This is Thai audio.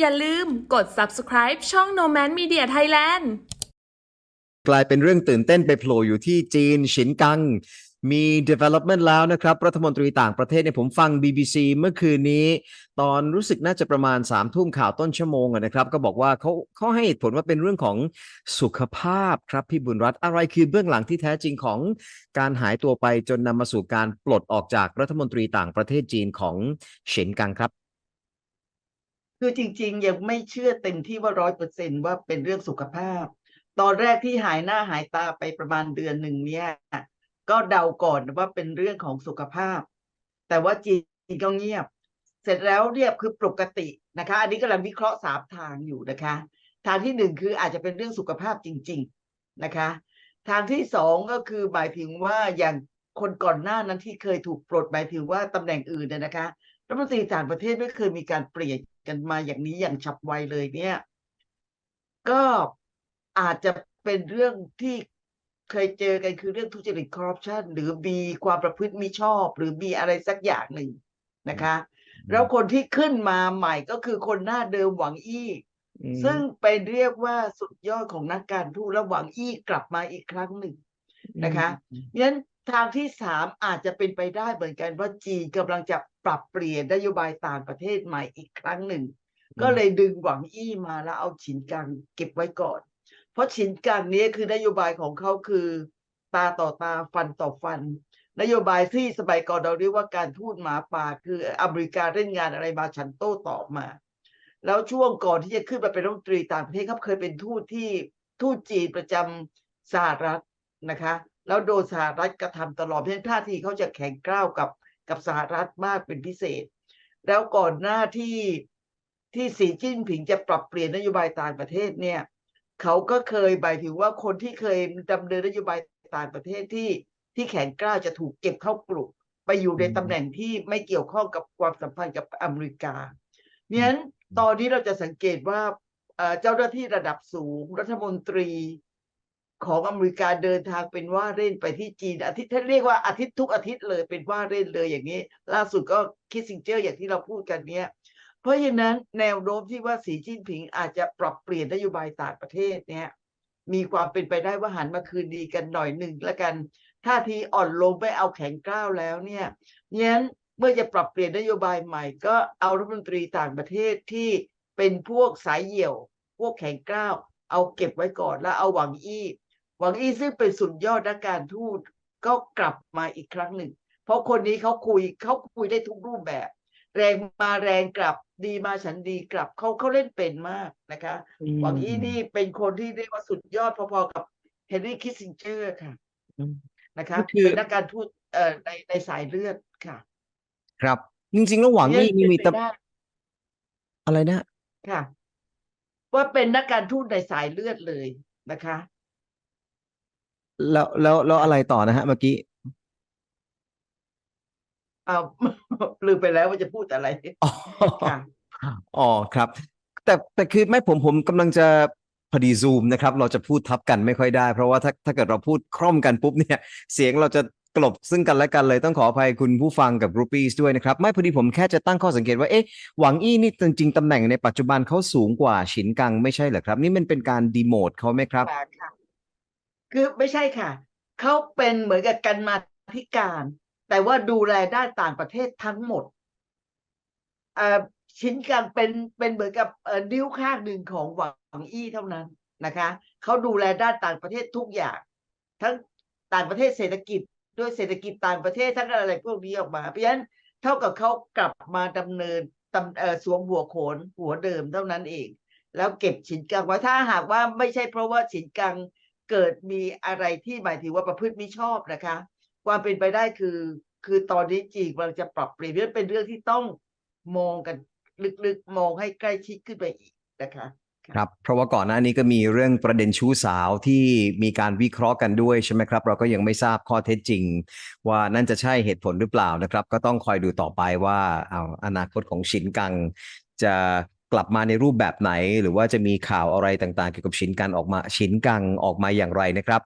อย่าลืมกด subscribe ช่อง Nomad Media Thailand กลายเป็นเรื่องตื่นเต้นไปโผล่อยู่ที่จีนฉินกัง มี development แล้วนะครับ รัฐมนตรีต่างประเทศเนี่ยผมฟัง BBC เมื่อคืนนี้ ตอนรู้สึกน่าจะประมาณ3ามทุ่มข่าวต้นชั่วโมงนะครับ ก็บอกว่าเขาเขาให้เหตุผลว่าเป็นเรื่องของสุขภาพครับพี่บุญรัตน์อะไรคือเบื้องหลังที่แท้จริงของการหายตัวไปจนนำมาสู่การปลดออกจากรัฐมนตรีต่างประเทศจีนของเฉินกังครับ คือจริง ๆ ยังไม่เชื่อเต็มที่ว่าร้อยเปอร์เซนว่าเป็นเรื่องสุขภาพ ตอนแรกที่หายหน้าหายตาไปประมาณเดือนหนึ่งเนี่ย ก็เดาก่อนว่าเป็นเรื่องของสุขภาพ แต่ว่าจีนก็เงียบ เสร็จแล้วเรียบคือปกตินะคะ อันนี้กำลังวิเคราะห์สามทางอยู่นะคะ ทางที่หนึ่งคืออาจจะเป็นเรื่องสุขภาพจริง ๆนะคะ ทางที่สองก็คือหมายถึงว่าอย่างคนก่อนหน้านั้นที่เคยถูกปลดหมายถึงว่าตำแหน่งอื่นเนี่ยนะคะ รัฐมนตรีต่างประเทศไม่เคยมีการเปลี่ยนกันมาอย่างนี้อย่างฉับไวเลยเนี่ย ก็อาจจะเป็นเรื่องที่เคยเจอกันคือเรื่องทุจริตคอร์รัปชันหรือมีความประพฤติมิชอบ หรือมีอะไรสักอย่างหนึ่งนะคะ แล้วคนที่ขึ้นมาใหม่ก็คือคนหน้าเดิมหวังอี้ ซึ่งเป็นเรียกว่าสุดยอดของนักการทูตและหวังอี้กลับมาอีกครั้งหนึ่งนะคะงั้น ทางที่สามอาจจะเป็นไปได้เหมือนกันว่าจีนกำลังจะปรับเปลี่ยนนโยบายต่างประเทศใหม่อีกครั้งหนึ่ง ก็เลยดึงหวังอี้มาแล้วเอาฉินกังเก็บไว้ก่อน เพราะฉินกังเนี้คือนโยบายของเขาคือ ตาต่อตาฟันต่อฟัน นโยบายที่สมัยก่อนเราเรียกว่าการทูตหมาป่าคืออเมริกาเล่นงานอะไรมาฉันโต้ตอบมา แล้วช่วงก่อนที่จะขึ้นมาเป็นรัฐมนตรีต่างประเทศเขาเคยเป็นทูตที่ทูตจีนประจำสหรัฐ นะคะ แล้วโดนสหรัฐกระทำตลอดเพราะฉะนั้นท่าทีเขาจะแข็งกร้าวกับกับสหรัฐมากเป็นพิเศษ แล้วก่อนหน้าที่ที่สีจิ้นผิงจะปรับเปลี่ยนนโยบายต่างประเทศเนี่ยเขาก็เคยหมายถึงว่าคนที่เคยดำเนินนโยบายต่างประเทศที่ที่แข็งกร้าวจะถูกเก็บเข้ากลุ่มไปอยู่ในอืมตำแหน่งที่ไม่เกี่ยวข้องกับความสัมพันธ์กับอเมริกาเนี่ยนั้นตอนนี้เราจะสังเกตว่าเอ่อเจ้าหน้าที่ระดับสูงรัฐมนตรี ของอเมริกาเดินทางเป็นว่าเล่นไปที่จีน อาทิตย์ท่านเรียกว่าอาทิตย์ทุกอาทิตย์เลยเป็นว่าเล่นเลยอย่างนี้ ล่าสุดก็คิสซิงเจอร์อย่างที่เราพูดกันเนี้ยเพราะฉะนั้นแนวโน้มที่ว่าสีจิ้นผิงอาจจะปรับเปลี่ยนนโยบายต่างประเทศเนี่ยมีความเป็นไปได้ว่าหันมาคืนดีกันหน่อยหนึ่งแล้วกันท่าทีอ่อนลงไม่เอาแข็งกร้าวแล้วเนี่ยงั้นเมื่อจะปรับเปลี่ยนนโยบายใหม่ก็เอารัฐมนตรีต่างประเทศที่เป็นพวกสายเหี่ยว พวกแข็งกร้าวเอาเก็บไว้ก่อนแล้วเอาหวังอี้ วังอี้ซึ่งเป็นสุดยอดนักการทูตก็กลับมาอีกครั้งหนึ่ง เพราะคนนี้เขาคุยเขาคุยได้ทุกรูปแบบ แรงมาแรงกลับดีมาฉันดีกลับเขาเขาเล่นเป็นมากนะคะหวังอี้นี่เป็นคนที่เรียกว่าสุดยอดพอๆกับเฮนรี่คิสซิงเจอร์ค่ะอืมนะคะก็คือเป็นนักการทูตเอ่อในในสายเลือดค่ะ ครับ จริงๆแล้วหวังนี่เนี่ยมีเป็นตำไปได้อะไรนะ ค่ะ ว่าเป็นนักการทูตในสายเลือดเลยนะคะ แล้วแล้วแล้วอะไรต่อนะฮะเมื่อกี้เอาลืมไปแล้วว่าจะพูดอะไรอ๋อค่ะอ๋อครับ แต่แต่คือไม่ผมผมกำลังจะพอดีซูมนะครับ เราจะพูดทับกันไม่ค่อยได้ เพราะว่าถ้าถ้าเกิดเราพูดคล่อมกันปุ๊บเนี่ย เสียงเราจะกลบซึ่งกันและกันเลยต้องขออภัยคุณผู้ฟังกับกรุ๊ปปี้ด้วยนะครับ ไม่พอดีผมแค่จะตั้งข้อสังเกตว่าเอ๊ะหวังอี้นี่จริงๆตำแหน่งในปัจจุบันเขาสูงกว่าฉินกังไม่ใช่เหรอครับ นี่มันเป็นการดีโมทเขาไหมครับ คือไม่ใช่ค่ะ เขาเป็นเหมือนกับกันมาธิการ แต่ว่าดูแลด้านต่างประเทศทั้งหมดชิ้นกันเป็นเป็นเหมือนกับนิ้วข้างหนึ่งของหวังอี้เท่านั้นนะคะเขาดูแลด้านต่างประเทศทุกอย่าง ทั้งต่างประเทศเศรษฐกิจด้วยเศรษฐกิจต่างประเทศทั้งอะไรพวกนี้ออกมา เพราะฉะนั้นเท่ากับเขากลับมาดำเนินตำเออสวมหัวโขนหัวเดิมเท่านั้นเอง แล้วเก็บฉินกังไว้ถ้าหากว่าไม่ใช่เพราะว่าฉินกัง เกิดมีอะไรที่หมายถึงว่าประพฤติมิชอบนะคะ ความเป็นไปได้คือ คือตอนนี้จีนกำลังจะปรับเปลี่ยนเพราะฉะนั้นเป็นเรื่องที่ต้องมองกันลึกๆมองให้ใกล้ชิดขึ้นไปอีกนะคะครับเพราะว่าก่อนหน้านี้ก็มีเรื่องประเด็นชู้สาวที่มีการวิเคราะห์กันด้วยใช่ไหมครับ เราก็ยังไม่ทราบข้อเท็จจริง ว่านั่นจะใช่เหตุผลหรือเปล่านะครับ ก็ต้องคอยดูต่อไปว่าเอาอนาคตของฉินกังจะ กลับมาในรูปแบบไหน หรือว่าจะมีข่าวอะไรต่างๆ เกี่ยวกับชินกันออกมาชินกังออกมาอย่างไรนะครับ